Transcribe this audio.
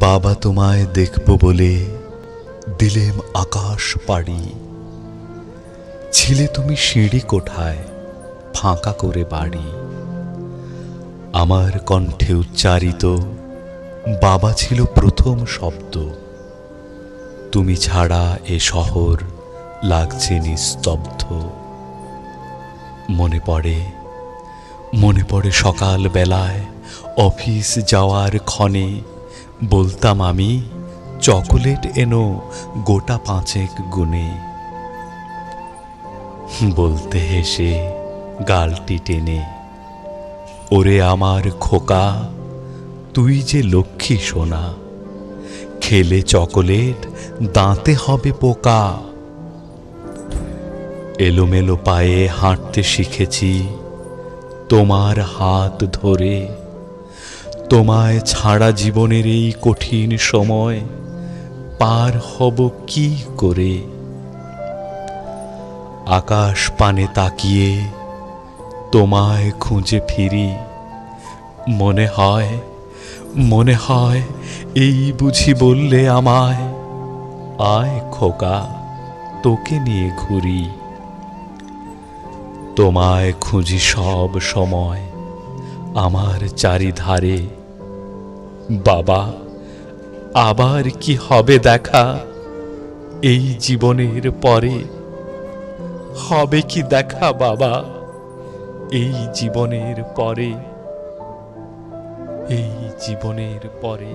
বাবা তোমায় দেখব বলে দিলেম আকাশ পাড়ি। ছিলে তুমি সিঁড়ি কোঠায়, ফাঁকা করে বাড়ি। আমার কণ্ঠে উচ্চারিত, বাবা ছিল প্রথম শব্দ। তুমি ছাড়া এ শহর লাগছে নিস্তব্ধ। মনে পড়ে মনে পড়ে সকাল বেলায় অফিস যাওয়ার ক্ষণে বলতাম আমি, চকোলেট এনো গোটা পাঁচেক গুনে বলতে হেসে গালটি টেনে, ওরে আমার খোকা, তুই যে লক্ষ্মী সোনা, খেলে চকোলেট, দাঁতে হবে পোকা। এলোমেলো পায়ে হাঁটতে শিখেছি তোমার হাত ধরে। তোমায় ছাড়া জীবনের এই কঠিন সময় পার হব কি করে? আকাশ পানে তাকিয়ে তোমায় খুঁজে ফিরি। মনে হয় মনে হয় এই বুঝি বললে আমায়, আয় খোকা, তোকে নিয়ে ঘুরি। তোমায় খুঁজি সব সময় আমার চারিধারে। বাবা, আবার কি হবে দেখা? এই জীবনের পরে হবে কি দেখা, বাবা? এই জীবনের পরে, এই জীবনের পরে